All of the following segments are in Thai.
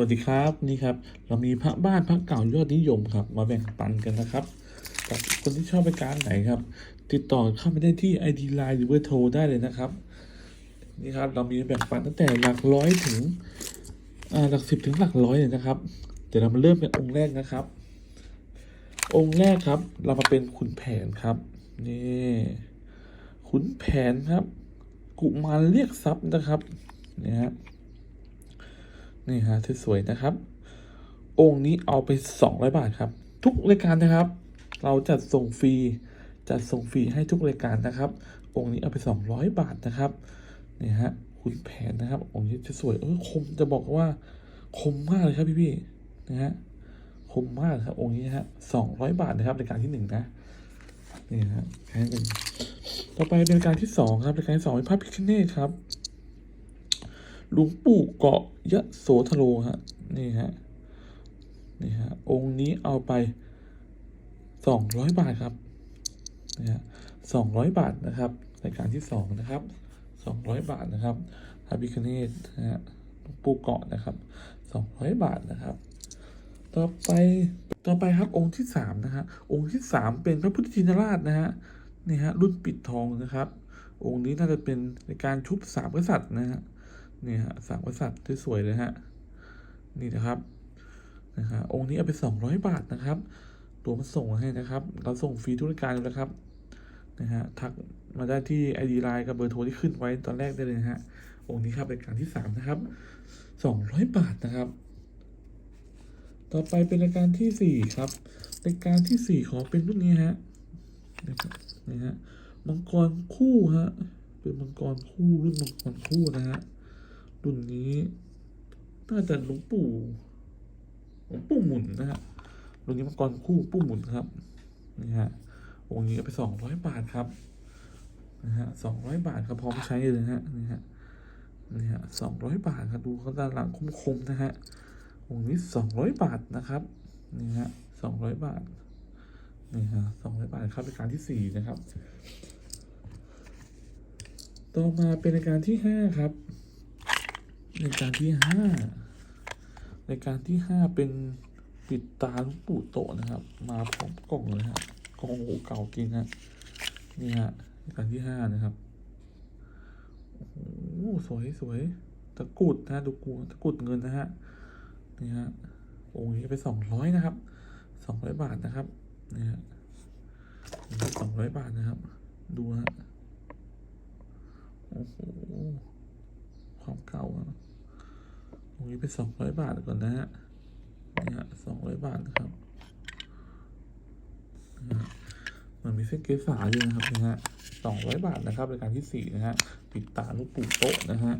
วัสดีครับนี่ครับ เรามีพระบ้านพระเก่ายอดนิยมครับ มาแบ่งปันกันนะครับกับคนที่ชอบไปการไหนครับ ติดต่อเข้าไปได้ที่ ID Line หรือเบอร์โทรได้เลยนะครับ นี่ครับเรามีแบ่งปันตั้งแต่หลักร้อยถึงอ่าหลักสิบถึงหลักร้อยเลยนะครับ เดี๋ยวเรามาเริ่มเป็นองค์แรกนะครับ องค์แรกครับ เรามาเป็นขุนแผนครับนี่ขุนแผนครับ กุมารเรียกทรัพย์นะครับนี่ฮะ นี่ฮะสวยๆนะครับ องค์นี้เอาไปสองร้อยบาทครับ ทุกรายการนะครับ เราจัดส่งฟรีจัดส่งฟรีให้ทุกรายการนะครับ องค์นี้เอาไปสองร้อยบาทนะครับนี่ฮะคุณแผนนะครับ องค์นี้จะสวยเออคมจะบอกว่าคมมากเลยครับพี่ๆนะฮะคมมากครับองค์นี้ฮะสองร้อยบาทนะครับรายการที่หนึ่งนะนี่ฮะแค่หนึ่งต่อไปเป็นรายการที่สองครับรายการที่สองเป็นพระพิคเนตครับ หลวงปู่เกาะยะโสธโรฮะนี่ฮะนี่ฮะองค์นี้เอาไปสองร้อยบาทครับนี่ฮะสองร้อยบาทนะครับรายการที่สองนะครับสองร้อยบาทนะครับพระพิคเนตนะฮะหลวงปู่เกาะนะครับสองร้อยบาทนะครับ ต่อไปต่อไปครับองค์ที่สามนะฮะองค์ที่สามเป็นพระพุทธชินราชนะฮะนี่ฮะรุ่นปิดทองนะครับ องค์นี้น่าจะเป็นในการชุบสามกษัตริย์นะฮะ นี่ฮะสามกษัตริย์ที่สวยเลยฮะ นี่นะครับนะฮะองค์นี้เอาไปสองร้อยบาทนะครับตัวมาส่งให้นะครับ เราส่งฟรีทุกรายการอยู่แล้วครับนะฮะทักมาได้ที่ไอดีไลน์กับเบอร์โทรที่ขึ้นไว้ตอนแรกได้เลยนะฮะองค์นี้ครับรายการที่สามนะครับสองร้อยบาทนะครับ ต่อไปเป็นรายการที่สี่ครับรายการที่สี่ขอเป็นรุ่นนี้ฮะนะครับนี่ฮะมังกรคู่ฮะเป็นมังกรคู่รุ่นมังกรคู่นะฮะ รุ่นนี้น่าจะหลวงปู่หลวงปู่หมุนนะฮะรุ่นนี้มังกรคู่ปู่หมุนครับนี่ฮะองค์นี้ไปสองร้อยบาทครับนะฮะสองร้อยบาทครับพร้อมใช้เลยฮะนี่ฮะนี่ฮะสองร้อยบาทครับดูเขาด้านหลังคมๆนะฮะองค์นี้สองร้อยบาทนะครับนี่ฮะสองร้อยบาทนี่ฮะสองร้อยบาทครับรายการที่สี่นะครับ ต่อมาเป็นรายการที่ห้าครับ รายการที่ห้ารายการที่ห้าเป็นปิดตาลวงปู่โตนะครับ มาพร้อมกล่องเลยฮะกล่องโอ้เก่าจริงฮะนี่ฮะรายการที่ห้านะครับโอ้โหสวยสวยตะกุดนะดูกูตะกุดเงินนะฮะนี่ฮะองค์นี้ไปสองร้อยนะครับสองร้อยบาทนะครับนี่ฮะสองร้อยบาทนะครับ ดูฮะโอ้โหความเก่าอะ นี้ไปสองร้อยบาทก่อนนะฮะเนี่ฮะสองร้อยบาทนะครับนะฮะมันมีเส้นเกสาอยู่นะครับนี่ฮะสองร้อยบาทนะครับรายการที่สี่นะฮะปิดตาลูกปูโต๊ะนะฮะ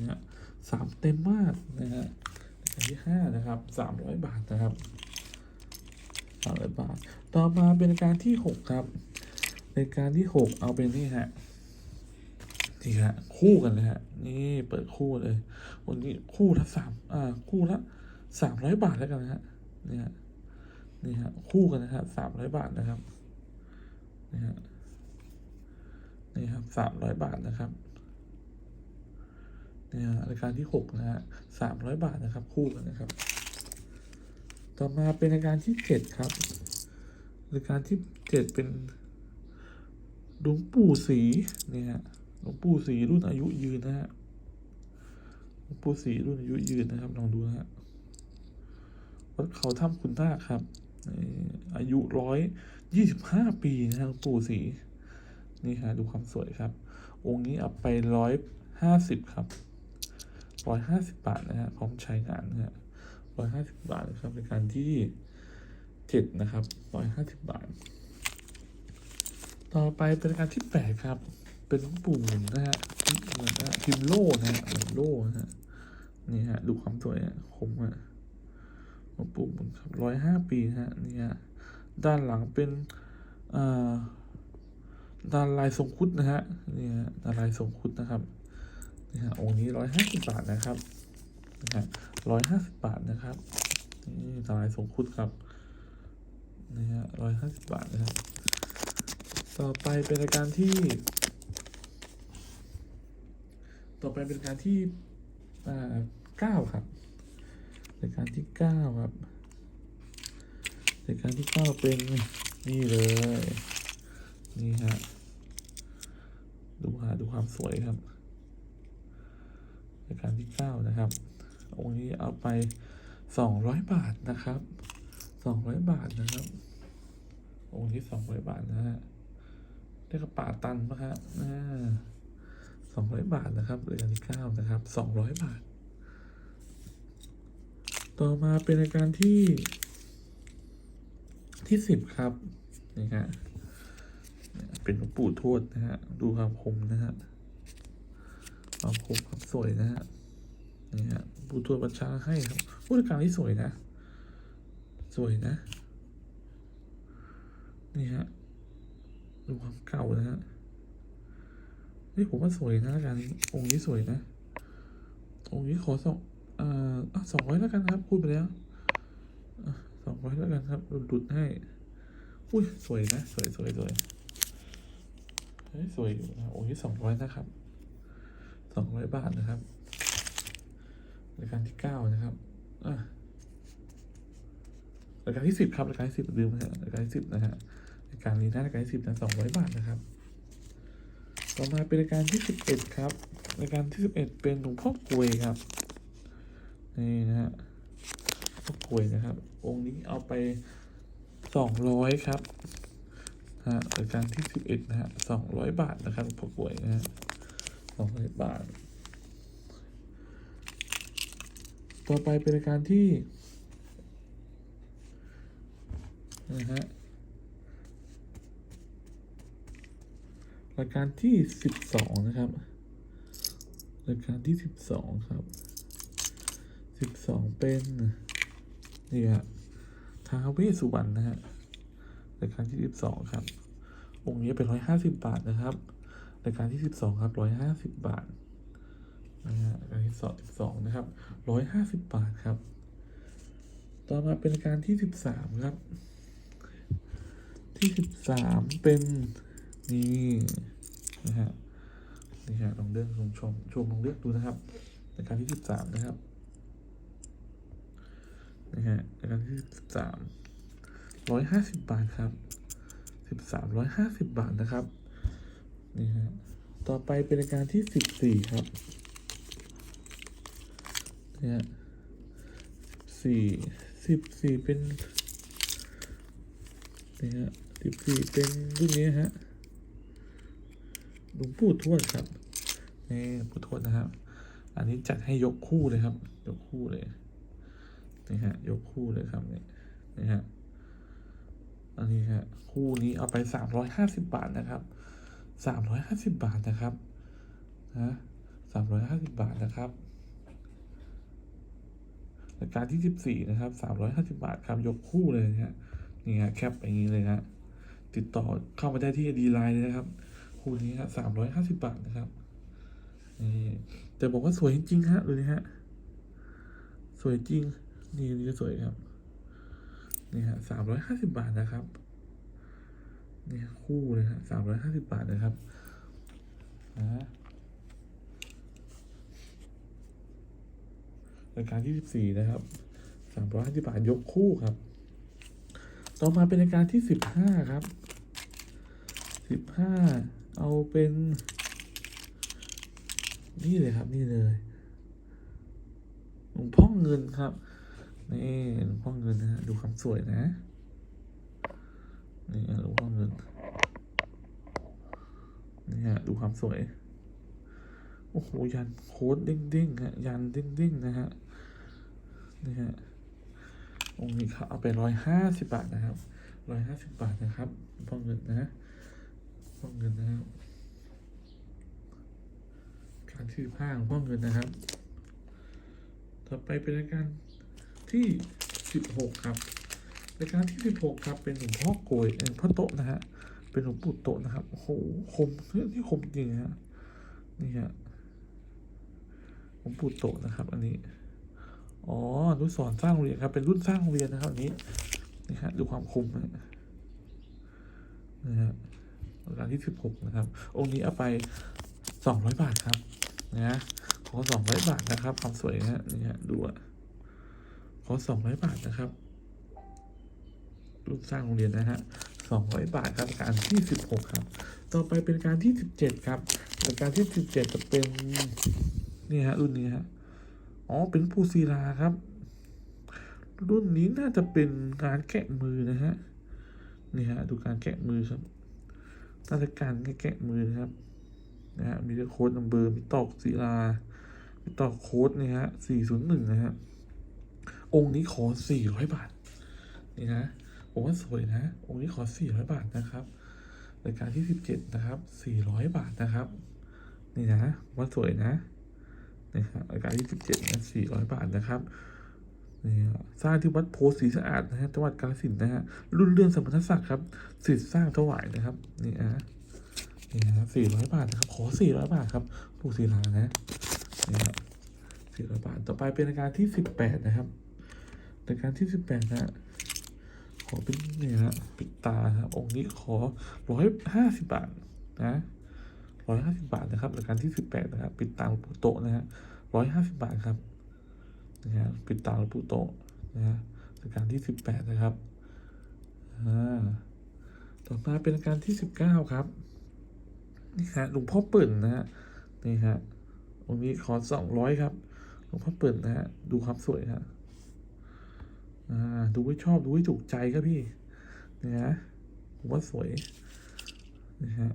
นี่ฮะสามเต็มมากนะฮะรายการที่ห้านะครับสามร้อยบาทนะครับสามร้อยบาท ต่อมาเป็นรายการที่หกครับรายการที่หกเอาเป็นนี่ฮะ นี่ฮะคู่กันเลยฮะนี่เปิดคู่เลยวันนี้คู่ละสามอ่าคู่ละสามร้อยบาทแล้วกันนะฮะนี่ฮะนี่ฮะคู่กันนะฮะสามร้อยบาทนะครับนี่ฮะนี่ครับสามร้อยบาทนะครับนี่ฮะรายการที่หกนะฮะสามร้อยบาทนะครับ คู่กันนะครับ ต่อมาเป็นรายการที่เจ็ดครับรายการที่เจ็ดเป็นหลวงปู่ศรีเนี่ยฮะ หลวงปู่ศรีรุ่นอายุยืนนะฮะหลวงปู่ศรีรุ่นอายุยืนนะครับลองดูนะฮะวัดเขาถ้ำคุณนาครับ อายุร้อยยี่สิบห้าปีนะฮะหลวงปู่ศรีนี่ฮะดูความสวยครับ องค์นี้เอาไปร้อยห้าสิบครับร้อยห้าสิบบาทนะฮะพร้อมใช้งานนะฮะร้อยห้าสิบบาทนะครับในการที่เจ็ดนะครับร้อยห้าสิบบาท ต่อไปเป็นการที่แปดครับ เป็นปู่มนนะฮะเหมือนพิมโล่นะฮะเหมือนโล่นะฮะนี่ฮะดูความสวยคมอะวงปู่หมุนครับร้อยห้าปีนะฮะนี่ฮะด้านหลังเป็นอ่าด้านลายทรงคุดนะฮะนี่ฮะด้านลายทรงคุดนะครับนี่ฮะองค์นี้ร้อยห้าสิบบาทนะครับนะฮะร้อยห้าสิบบาทนะครับนี่ด้านลายทรงคุดครับนี่ฮะร้อยห้าสิบบาทนะครับต่อไปเป็นรายการที่ ต่อไปเป็นการที่เก้าครับรายการที่เก้าครับรายการที่เก้าเป็นนี่เลย นี่ฮะ ดูหาดูความสวยครับรายการที่เก้านะครับ องค์นี้เอาไปสองร้อยบาทนะครับสองร้อยบาทนะครับ องค์ที่สองร้อยบาทนะฮะได้กระป๋าตันปะฮะอ่า 200 บาทนะครับรายการที่9นะครับ 200 บาท ต่อมาเป็นรายการที่ที่ 10 ครับนี่ฮะเป็นหลปู่ทวดนะฮะดูความคมนะฮะความคมความสวยนะฮะนี่ฮะปู่ทวดบัญชาให้ครับผู้จัดการที่สวยนะ สวยนะนี่ฮะดูความเก่านะฮะ นี่ผมว่าสวยนะรายการนี้องค์นี้สวยนะ องค์นี้ขอสองอ่าสองร้อยแล้วกันครับพูดไปแล้วสองร้อยแล้วกันครับดุดให้อุ้ยสวยนะสวยสวยสวยเฮ้ยสวยอยู่นะองค์นี้สองร้อยนะครับสองร้อยบาทนะครับรายการที่เก้านะครับรายการที่สิบครับรายการที่สิบลืมนะฮะรายการที่สิบนะฮะรายการนี้นะรายการที่สิบนะสองร้อยบาทนะครับ ต่อมาเป็นรายการที่สิบเอ็ดครับรายการที่สิบเอ็ดเป็นหลวงพ่อกลวยครับนี่นะฮะพ่อกลวยนะครับ องค์นี้เอาไปสองร้อยครับฮะรายการที่สิบเอ็ดนะฮะสองร้อยบาทนะครับหลวงพ่อกลวยนะฮะสองร้อยบาท ต่อไปเป็นรายการที่นะฮะ รายการที่สิบสองนะครับรายการที่สิบสองครับสิบสองเป็นนี่ฮะท้าเวสุวรรณนะฮะรายการที่สิบสองครับ องค์นี้เป็นร้อยห้าสิบบาทนะครับรายการที่สิบสองครับร้อยห้าสิบบาทนะฮะรายการที่สองสิบสองนะครับร้อยห้าสิบบาทครับ ต่อมาเป็นรายการที่สิบสามครับ ที่สิบสามเป็น นี่นะฮะนี่ฮะลองเลือกชมชมชมลองเลือกดูนะครับรายการที่สิบสามนะครับนะฮะรายการที่สิบสามร้อยห้าสิบบาทครับสิบสามร้อยห้าสิบบาทนะครับนี่ฮะต่อไปเป็นรายการที่สิบสี่ครับนี่ฮะสี่สิบสี่เป็นนี่ฮะสิบสี่เป็นรุ่นนี้ฮะ หลวงปู่ทวดครับนี่หลวงปู่ทวดนะครับ อันนี้จัดให้ยกคู่เลยครับ ยกคู่เลยนี่ฮะยกคู่เลยครับนี่นี่ฮะอันนี้ฮะคู่นี้เอาไปสามร้อยห้าสิบบาทนะครับสามร้อยห้าสิบบาทนะครับนะสามร้อยห้าสิบบาทนะครับรายการที่สิบสี่นะครับสามร้อยห้าสิบาทครับยกคู่เลยนะฮะนี่ฮะแคปอย่างนี้เลยฮะติดต่อเข้ามาได้ที่ดีไลน์เลยนะครับ คู่นี้ฮะสามร้อยห้าสิบบาทนะครับนี่แต่บอกว่าสวยจริงฮะดูนี่ฮะ สวยจริง นี่นี่ก็สวยครับ นี่ฮะสามร้อยห้าสิบบาทนะครับนี่คู่เลยฮะสามร้อยห้าสิบบาทนะครับนะรายการที่สิบสี่นะครับสามร้อยห้าสิบบาทยกคู่ครับ ต่อมาเป็นรายการที่สิบห้าครับสิบห้า เอาเป็น นี่เลยครับนี่เลยหลวงพ่อเงินครับนี่หลวงพ่อเงินนะฮะดูความสวยนะนี่หลวงพ่อเงินนี่ฮะดูความสวยโอ้โหยันโค้ดเด้งๆฮะยันเด้งๆนะฮะนี่ฮะองค์นี้เขาเอาไปร้อยห้าสิบบาทนะครับร้อยห้าสิบบาทนะครับพ่อเงินนะฮะ พ่อเงินนะครับการที่ผ้าของพ่อเงินนะครับ ต่อไปเป็นรายการที่สิบหกครับรายการที่สิบหกครับ เป็นหลวงพ่อโกยเอ็นพ่อโตนะฮะเป็นหลวงปู่โตนะครับโอ้โหคมเรื่องที่คมจริงฮะนี่ฮะหลวงปู่โตนะครับ อันนี้อ๋ออนุสรณ์สร้างเรียนครับ เป็นรุ่นสร้างเรียนนะครับอันนี้นี่ฮะดูความคมนะนี่ฮะ รายการที่สิบหกนะครับ องค์นี้เอาไปสองร้อยบาทครับนะขอสองร้อยบาทนะครับ ความสวยนะฮะนี่ฮะดูอะขอสองร้อยบาทนะครับ รูปสร้างโรงเรียนนะฮะสองร้อยบาทครับการที่สิบหกครับ ต่อไปเป็นการที่สิบเจ็ดครับรายการที่สิบเจ็ดจะเป็นนี่ฮะรุ่นนี้ฮะอ๋อเป็นปูซีลาครับ รุ่นนี้น่าจะเป็นการแกะมือนะฮะนี่ฮะดูการแกะมือครับ นาจะการแกะมือนะครับนะฮะมีโค้ดนัมเบอร์มีตอกศิลามีตอกโค้ดนี่ฮะสี่ศูนย์หนึ่งนะฮะองค์นี้ขอสี่ร้อยบาทนี่นะผมว่าสวยนะ องค์นี้ขอสี่ร้อยบาทนะครับรายการที่สิบเจ็ดนะครับสี่ร้อยบาทนะครับนี่นะว่าสวยนะนะครับรายการที่สิบเจ็ดนะสี่ร้อยบาทนะครับ นี่ฮะสร้างที่วัดโพธิ์ศรีสะอาดนะฮะจังหวัดกาฬสินธุ์นะฮะรุ่นเรื่องสมณศักดิ์ครับสิทธิ์สร้างถวายนะครับนี่ฮะนี่ฮะสี่ร้อยบาทนะครับขอสี่ร้อยบาทครับผู้ศิลานะนี่ฮะสี่ร้อยบาทต่อไปเป็นรายการที่สิบแปดนะครับรายการที่สิบแปดนะฮะขอเป็นนี่ยฮะปิดตาครับองค์นี้ขอร้อยห้าสิบบาทนะร้อยห้าสิบาทนะครับรายการที่สิบแปดนะครับ ปิดตาปู่โตะนะฮะร้อยห้าสิบบาทครับ นะฮะปิดตาหลวงปู่โตนะฮะราการที่สิบแปดนะครับอ่าต่อมาเป็นราการที่สิบเก้าครับนี่ฮะหลวงพ่อเปิ่นนะฮะนี่ฮะองค์นี้ขอสองร้อยครับหลวงพ่อเปิ่นนะฮะดูความสวยฮะอ่าดูให้ชอบดูให้ถูกใจครับพี่นี่ฮะผมว่าสวยนะฮะ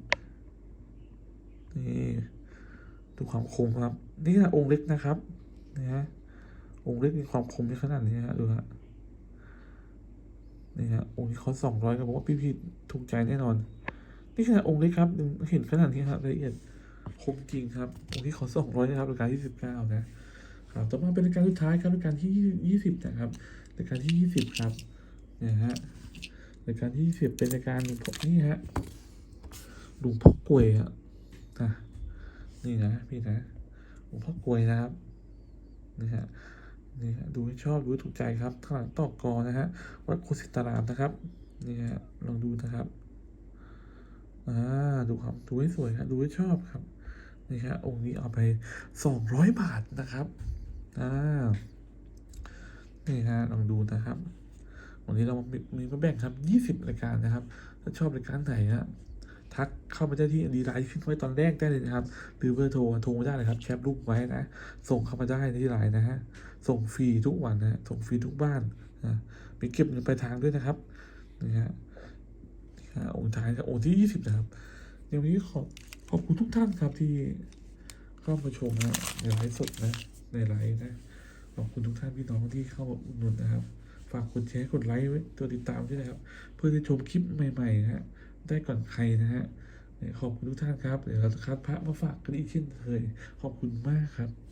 นี่ดูความคมครับ นี่นะองค์เล็กนะครับนะฮะ องค์เล็กมีความคมในขนาดนี้ฮะดูฮะนี่ฮะองค์นี้เขาสองร้อยครับผมว่าพี่พีถูกใจแน่นอน นี่ขนาดองค์เล็กครับเห็นขนาดนี้ครับละเอียดคมจริงครับองค์ที่เขาสองร้อยนะครับรายการที่สิบเก้านะครับต่อมาเป็นรายการสุดท้ายครับรายการที่ยี่สิบนะครับรายการที่ยี่สิบครับเนี่ยฮะรายการที่ยี่สิบเป็นรายการหลวงพ่อนี่ฮะหลวงพ่อกลวยอะนะนี่นะพี่นะหลวงพ่อกลวยนะครับนี่ฮะ นี่ฮะดูให้ชอบดูให้ถูกใจครับข้างหลังตอกกอนะฮะวัดโคสิตารามนะครับนี่ฮะลองดูนะครับอ่าดูครับดูให้สวยครับดูให้ชอบครับนี่ฮะองค์นี้เอาไปสองร้อยบาทนะครับอ่านี่ฮะลองดูนะครับวันนี้เรามีมาแบ่งครับยี่สิบรายการนะครับ ถ้าชอบรายการไหนนะ ทักเข้ามาได้ที่ดีไลน์ขึ้นไว้ตอนแรกได้เลยนะครับ หรือเบอร์โทรโทรมาได้เลยครับแคปรูปไว้นะ ส่งเข้ามาได้ที่ไลน์นะฮะ ส่งฟรีทุกวันนะ ส่งฟรีทุกบ้านนะมีเก็บเงินปลายทางด้วยนะครับนี่ฮะฮะองค์ท้ายครับองค์ที่ยี่สิบนะครับเดี๋ยววันนี้ขอบขอบคุณทุกท่านครับที่เข้ามาชมนะในไลฟ์สดนะในไลฟ์นะขอบคุณทุกท่านพี่น้องที่เข้ามาอุดหนุนนะครับ ฝากกดแชร์กดไลค์ไว้ตัวติดตามด้วยนะครับ เพื่อจะชมคลิปใหม่ๆนะฮะ ได้ก่อนใครนะฮะเนี่ยขอบคุณทุกท่านครับ เดี๋ยวเราจะคัดพระมาฝากกันอีกเช่นเคย ขอบคุณมากครับ